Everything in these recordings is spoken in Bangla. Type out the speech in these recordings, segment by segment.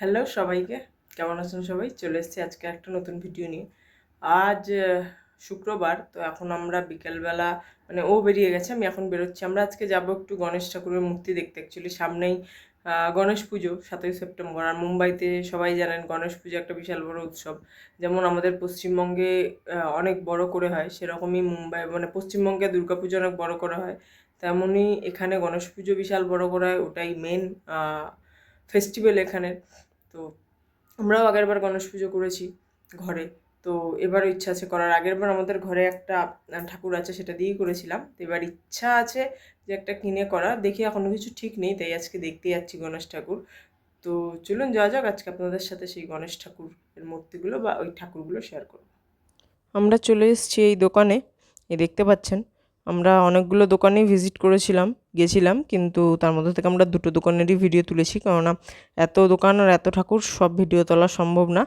হ্যালো সবাইকে, কেমন আছেন সবাই? চলে এসেছি আজকে একটা নতুন ভিডিও নিয়ে। আজ শুক্রবার, তো এখন আমরা বিকেলবেলা মানে ও বেরিয়ে গেছে, আমি এখন বেরোচ্ছি। আমরা আজকে যাব একটু গণেশ ঠাকুরের মূর্তি দেখতে। অ্যাকচুয়ালি সামনেই গণেশ পুজো, সাতই সেপ্টেম্বর। আর মুম্বাইতে সবাই জানেন গণেশ পুজো একটা বিশাল বড় উৎসব। যেমন আমাদের পশ্চিমবঙ্গে অনেক বড় করে হয়, সেরকমই মুম্বাই মানে পশ্চিমবঙ্গে দুর্গাপুজো অনেক বড় করে হয়। তেমনই এখানে গণেশ পুজো বিশাল বড় করে হয়, ওটাই মেন ফেস্টিভ্যাল এখানে তো আমরাও আগেরবার গণেশ পুজো করেছি ঘরে। তো এবারও ইচ্ছা আছে করার। আগেরবার আমাদের ঘরে একটা ঠাকুর আছে সেটা দিয়েই করেছিলাম। তো এবার ইচ্ছা আছে যে একটা কিনে করা। দেখি এখনও কিছু ঠিক নেই, তাই আজকে দেখতে যাচ্ছি গণেশ ঠাকুর। তো চলুন যাওয়া যাক, আজকে আপনাদের সাথে সেই গণেশ ঠাকুরের মূর্তিগুলো বা ওই ঠাকুরগুলো শেয়ার করব। আমরা চলে এসেছি এই দোকানে, এই দেখতে পাচ্ছেন আমরা অনেকগুলো দোকানেই ভিজিট করেছিলাম, গেছিলাম, কিন্তু তার মধ্যে থেকে আমরা দুটো দোকানেরই ভিডিও তুলেছি। কেননা এত দোকান আর এত ঠাকুর, সব ভিডিও তোলা সম্ভব না।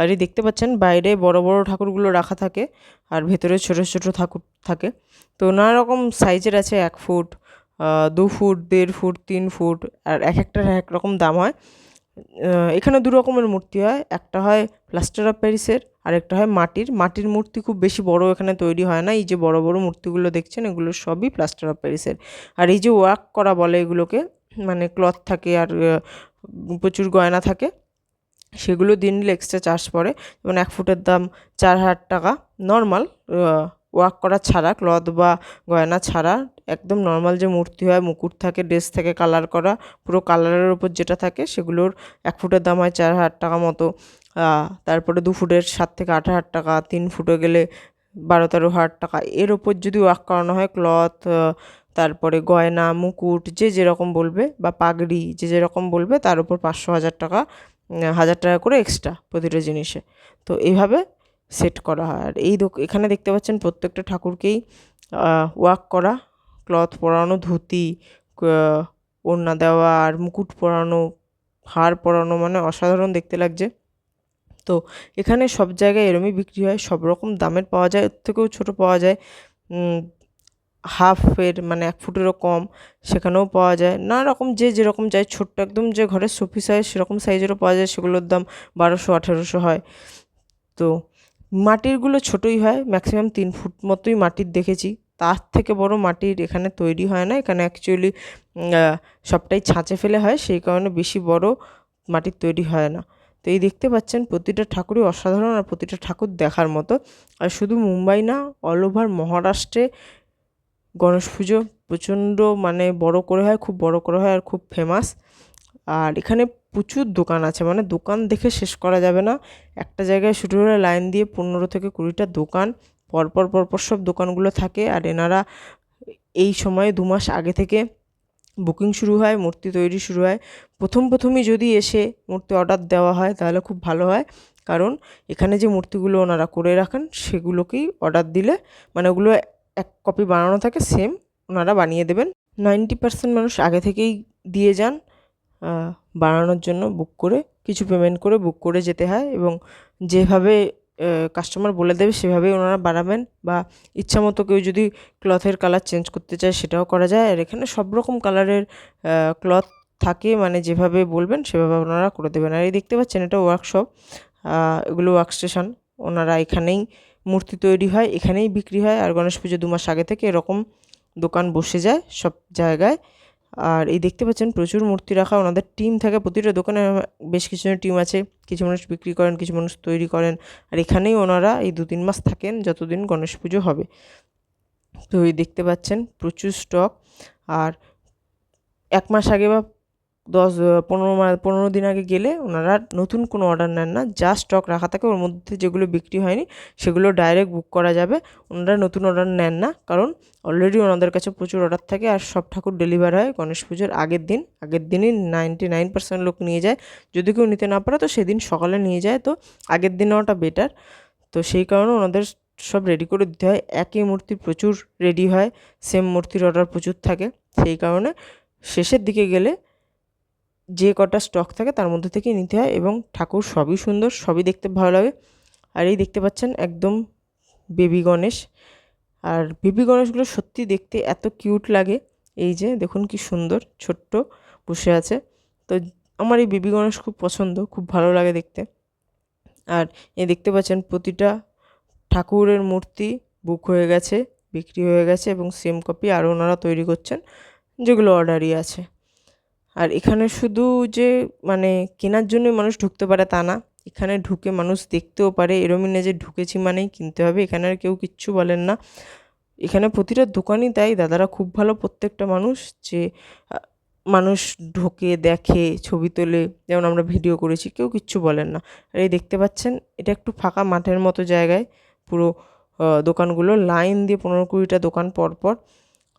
আর এই দেখতে পাচ্ছেন, বাইরে বড় বড় ঠাকুরগুলো রাখা থাকে আর ভেতরে ছোট ছোট ঠাকুর থাকে। তো নানা রকম সাইজের আছে, এক ফুট দু ফুট, দেড় ফুট, তিন ফুট, আর এক একটার এক রকম দাম হয়। এখানে দু রকমের মূর্তি হয়। একটা হয় প্লাস্টার অফ প্যারিসের আর একটা হয় মাটির। মাটির মূর্তি খুব বেশি বড় এখানে তৈরি হয় না। এই যে বড় বড় মূর্তিগুলো দেখছেন, এগুলো সবই প্লাস্টার অফ প্যারিসের আর এই যে ওয়ার্ক করা বলে এগুলোকে মানে ক্লথ থাকে আর প্রচুর গয়না থাকে, সেগুলো দিয়ে নিলে এক্সট্রা চার্জ পড়ে। যেমন এক ফুটের দাম চার হাজার টাকা নর্মাল ওয়ার্ক করা ছাড়া ক্লথ বা গয়না ছাড়া, একদম নর্মাল যে মূর্তি হয়, মুকুট থাকে ড্রেস থাকে কালার করা, পুরো কালারের উপর যেটা থাকে, সেগুলোর এক ফুটের দাম হয় চার হাজার টাকা মতো। তারপরে দু ফুটের সাত থেকে আট হাজার টাকা, তিন ফুটে গেলে বারো তেরো হাজার টাকা। এর ওপর যদি ওয়াক করানো হয় ক্লথ তারপরে গয়না, মুকুট, যে যেরকম বলবে, বা পাগড়ি, যে যেরকম বলবে, তার উপর পাঁচশো হাজার টাকা হাজার টাকা করে এক্সট্রা প্রতিটা জিনিসে। তো এইভাবে সেট করা হয়। আর এই এখানে দেখতে পাচ্ছেন প্রত্যেকটা ঠাকুরকেই ওয়াক করা, ক্লথ পরানো, ধুতি ওড়না দেওয়া আর মুকুট পরানো, হার পরানো মানে অসাধারণ দেখতে লাগছে। তো এখানে সব জায়গায় এরমই বিক্রি হয়, সব রকম দামের পাওয়া যায়, এর থেকেও ছোটো পাওয়া যায়। হাফের মানে এক ফুটেরও কম, সেখানেও পাওয়া যায়। নানা রকম যে যেরকম চাই, ছোট্ট একদম যে ঘরের শোপি সাইজ সেরকম সাইজেরও পাওয়া যায়, সেগুলোর দাম বারোশো আঠেরোশো হয়। তো মাটিরগুলো ছোটোই হয় ম্যাক্সিমাম তিন ফুট মতোই মাটির দেখেছি। তার থেকে বড় মাটির এখানে তৈরি হয় না, এখানে অ্যাকচুয়ালি সবটাই ছাঁচে ফেলে হয়, সেই কারণে বেশি বড় মাটির তৈরি হয় না। তো এই দেখতে পাচ্ছেন, প্রতিটা ঠাকুরই অসাধারণ আর প্রতিটা ঠাকুর দেখার মতো। আর শুধু মুম্বাই না অল ওভার মহারাষ্ট্রে গণেশ পুজো প্রচণ্ড মানে বড় করে হয়, খুব বড় করে হয় আর খুব ফেমাস আর এখানে প্রচুর দোকান আছে মানে দোকান দেখে শেষ করা যাবে না। একটা জায়গায় শুরু হলে লাইন দিয়ে পনেরো থেকে কুড়িটা দোকান, পরপর পরপর সব দোকানগুলো থাকে। আর এনারা এই সময়ে দু মাস আগে থেকে বুকিং শুরু হয়, মূর্তি তৈরি শুরু হয়। প্রথম, প্রথমই যদি এসে মূর্তি অর্ডার দেওয়া হয়, তাহলে খুব ভালো হয়। কারণ এখানে যে মূর্তিগুলো ওনারা করে রাখেন, সেগুলোকেই অর্ডার দিলে মানে ওগুলো এক কপি বানানো থাকে, সেম ওনারা বানিয়ে দেবেন। নাইনটি পার্সেন্ট মানুষ আগে থেকেই দিয়ে যান। বানানোর জন্য বুক করে, কিছু পেমেন্ট করে বুক করে যেতে হয় এবং যেভাবে কাস্টমার বলে দেবে সেভাবেই ওনারা বানাবেন বা ইচ্ছা মতো কেউ যদি ক্লথের কালার চেঞ্জ করতে চায় সেটাও করা যায়। আর এখানে সব রকম কালারের ক্লথ থাকে মানে যেভাবে বলবেন সেভাবে ওনারা করে দেবেন। আর এই দেখতে পাচ্ছেন এটা ওয়ার্কশপ এগুলো ওয়ার্কস্টেশন ওনারা এখানেই মূর্তি তৈরি হয়, এখানেই বিক্রি হয়। আর গণেশ পুজো দু মাস আগে থেকে এরকম দোকান বসে যায় সব জায়গায়। আর এই দেখতে পাচ্ছেন প্রচুর মূর্তি রাখা, ওনাদের টিম থাকে, প্রতিটা দোকানে বেশ কিছু টিম আছে। কিছু মানুষ বিক্রি করেন, কিছু মানুষ তৈরি করেন। আর এখানেই ওনারা এই দু তিন মাস থাকেন, যতদিন গণেশ পুজো হবে। তো এই দেখতে পাচ্ছেন প্রচুর স্টক আর এক মাস আগে বা দশ পনেরো পনেরো দিন আগে গেলে ওনারা নতুন কোনো অর্ডার নেন না যা স্টক রাখা থাকে, ওর মধ্যে যেগুলো বিক্রি হয়নি, সেগুলো ডাইরেক্ট বুক করা যাবে। ওনারা নতুন অর্ডার নেন না, কারণ অলরেডি ওনাদের কাছে প্রচুর অর্ডার থাকে আর সব ঠাকুর ডেলিভার হয় গণেশ পুজোর আগের দিন। আগের দিনই নাইনটি নাইন পার্সেন্ট লোক নিয়ে যায়। যদি কেউ নিতে না পারে, তো সেদিন সকালে নিয়ে যায়, তো আগের দিন নেওয়াটা বেটার তো সেই কারণে ওনাদের সব রেডি করে দিতে হয়। একই মূর্তি প্রচুর রেডি হয় সেম মূর্তির অর্ডার প্রচুর থাকে। সেই কারণে শেষের দিকে গেলে যে কটা স্টক থাকে তার মধ্যে থেকেই নিতে হয় এবং ঠাকুর সবই সুন্দর, সবই দেখতে ভালো লাগে। আর এই দেখতে পাচ্ছেন একদম বেবি গণেশ। আর বেবি গণেশগুলো সত্যি দেখতে এত কিউট লাগে। এই যে দেখুন কি সুন্দর, ছোট্ট বসে আছে। তো আমার এই বেবি গণেশ খুব পছন্দ, খুব ভালো লাগে দেখতে। আর এ দেখতে পাচ্ছেন প্রতিটা ঠাকুরের মূর্তি বুক হয়ে গেছে, বিক্রি হয়ে গেছে এবং সেম কপি আরও ওনারা তৈরি করছেন, যেগুলো অর্ডারই আছে। আর এখানে শুধু যে মানে কেনার জন্যই মানুষ ঢুকতে পারে তা না। এখানে ঢুকে মানুষ দেখতেও পারে। এরমই না যে ঢুকেছি মানেই কিনতে হবে। এখানে আর কেউ কিচ্ছু বলেন না। এখানে প্রতিটা দোকানই তাই। দাদারা খুব ভালো প্রত্যেকটা মানুষ যে মানুষ ঢোকে, দেখে, ছবি তোলে। যেমন আমরা ভিডিও করেছি, কেউ কিচ্ছু বলেন না। আর এই দেখতে পাচ্ছেন, এটা একটু ফাঁকা মাঠের মতো জায়গায়। পুরো দোকানগুলো লাইন দিয়ে পনেরো কুড়িটা দোকান পরপর।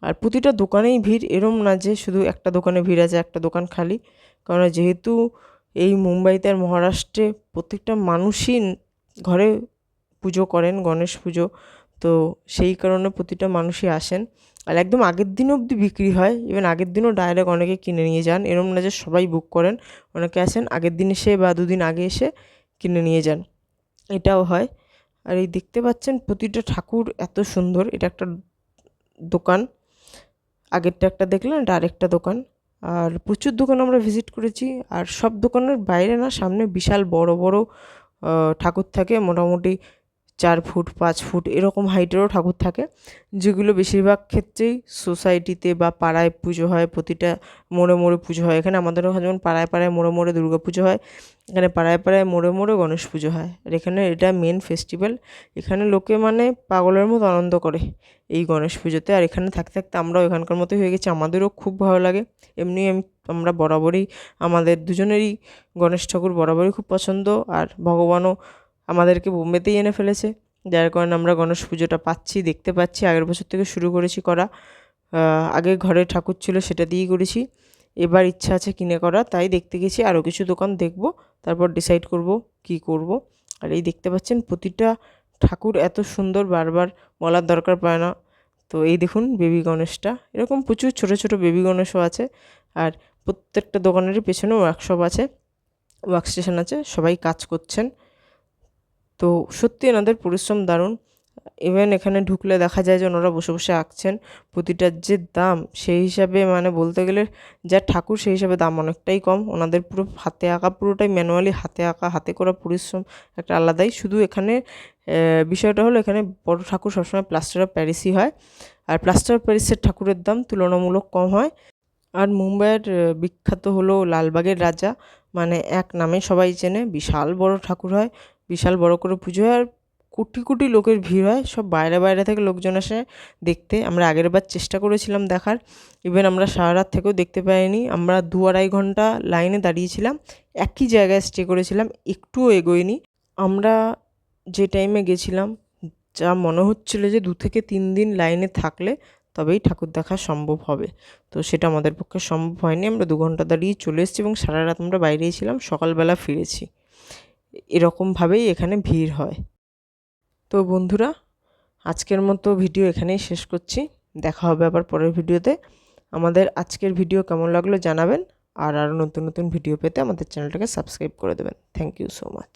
আর প্রতিটা দোকানেই ভিড়, এরম না যে শুধু একটা দোকানে ভিড় আছে, একটা দোকান খালি। কারণ যেহেতু এই মুম্বাইতে আর মহারাষ্ট্রে প্রত্যেকটা মানুষই ঘরে পুজো করেন, গণেশ পুজো, তো সেই কারণে প্রতিটা মানুষই আসেন। আর একদম আগের দিন অবধি বিক্রি হয় ইভেন আগের দিনও ডাইরেক্ট অনেকে কিনে নিয়ে যান। এরম না যে সবাই বুক করেন, অনেকে আসেন, আগের দিন এসে বা দুদিন আগে এসে কিনে নিয়ে যান। এটাও হয়। আর এই দেখতে পাচ্ছেন প্রতিটা ঠাকুর এত সুন্দর, এটা একটা দোকান। আগেরটা একটা দেখলেন এটা আরেকটা দোকান। আর প্রচুর দোকান আমরা ভিজিট করেছি, আর সব দোকানের বাইরে না, সামনে বিশাল বড় বড় ঠাকুর থাকে, মোটামুটি চার ফুট, পাঁচ ফুট এরকম হাইটেরও ঠাকুর থাকে, যেগুলো বেশিরভাগ ক্ষেত্রেই সোসাইটিতে বা পাড়ায় পুজো হয়, প্রতিটা মোড়ে মোড়ে পুজো হয়। এখানে আমাদের ওখানে যেমন পাড়ায় পাড়ায় মোড়ে মোড়ে দুর্গা পুজো হয়, এখানে পাড়ায় পাড়ায় মোড়ে মোড়ে গণেশ পুজো হয়। আর এখানে এটা মেন ফেস্টিভ্যাল এখানে লোকে মানে পাগলের মতো আনন্দ করে এই গণেশ পুজোতে। আর এখানে থাকতে থাকতে আমরাও এখানকার মতোই হয়ে গেছি, আমাদেরও খুব ভালো লাগে। এমনি আমি আমরা বরাবরই, আমাদের দুজনেরই গণেশ ঠাকুর বরাবরই খুব পছন্দ, আর ভগবানও আমাদেরকে বোম্বেতেই এনে ফেলেছে। যার কারণে আমরা গণেশ পুজোটা পাচ্ছি, দেখতে পাচ্ছি, আগের বছর থেকে শুরু করেছি করা। আগে ঘরে ঠাকুর ছিল সেটা দিয়েই করেছি। এবার ইচ্ছা আছে কিনে করা, তাই দেখতে গেছি। আরও কিছু দোকান দেখব, তারপর ডিসাইড করব কি করব। আর এই দেখতে পাচ্ছেন, প্রতিটা ঠাকুর এত সুন্দর, বারবার বলার দরকার পড়ে না। তো এই দেখুন বেবি গণেশটা। এরকম প্রচুর ছোট ছোট বেবি গণেশও আছে। আর প্রত্যেকটা দোকানেরই পেছনে ওয়ার্কশপ আছে। ওয়ার্ক স্টেশন আছে, সবাই কাজ করছেন। তো সত্যি এনাদের পরিশ্রম দারুণ। ইভেন এখানে ঢুকলে দেখা যায় যে ওনারা বসে বসে আঁকছেন। প্রতিটার যে দাম, সেই হিসাবে মানে বলতে গেলে যা ঠাকুর, সেই হিসাবে দাম অনেকটাই কম। ওনাদের পুরো হাতে আঁকা পুরোটাই ম্যানুয়ালি হাতে আঁকা, হাতে করা পরিশ্রম একটা আলাদাই। শুধু এখানে বিষয়টা হলো এখানে বড় ঠাকুর সবসময় প্লাস্টার অফ প্যারিসই হয়। আর প্লাস্টার অফ প্যারিসের ঠাকুরের দাম তুলনামূলক কম হয়। আর মুম্বাইয়ের বিখ্যাত হলো লালবাগের রাজা। মানে এক নামে সবাই চেনে, বিশাল বড় ঠাকুর হয়। বিশাল বড় করে পুজো হয় আর কোটি কোটি লোকের ভিড় হয়। সব বাইরে বাইরে থেকে লোকজন আসে দেখতে। আমরা আগের বার চেষ্টা করেছিলাম দেখার। ইভেন আমরা সারা রাত থেকেও দেখতে পাইনি। আমরা দু আড়াই ঘণ্টা লাইনে দাঁড়িয়েছিলাম। একই জায়গায় স্টে করেছিলাম। একটুও এগোয়নি। আমরা যে টাইমে গেছিলাম, যা মনে হচ্ছিল যে দু থেকে তিন দিন লাইনে থাকলে তবেই ঠাকুর দেখা সম্ভব হবে। তো সেটা আমাদের পক্ষে সম্ভব হয়নি। আমরা দু ঘণ্টা দাঁড়িয়ে চলে এসেছি এবং সারা রাত আমরা বাইরেই ছিলাম। সকালবেলা ফিরেছি। এরকমভাবেই এখানে ভিড় হয়। তো বন্ধুরা, আজকের মতো ভিডিও এখানেই শেষ করছি। দেখা হবে আবার পরের ভিডিওতে। আমাদের আজকের ভিডিও কেমন লাগল জানাবেন। আর আরও নতুন নতুন ভিডিও পেতে আমাদের চ্যানেলটাকে সাবস্ক্রাইব করে দেবেন। Thank you so much.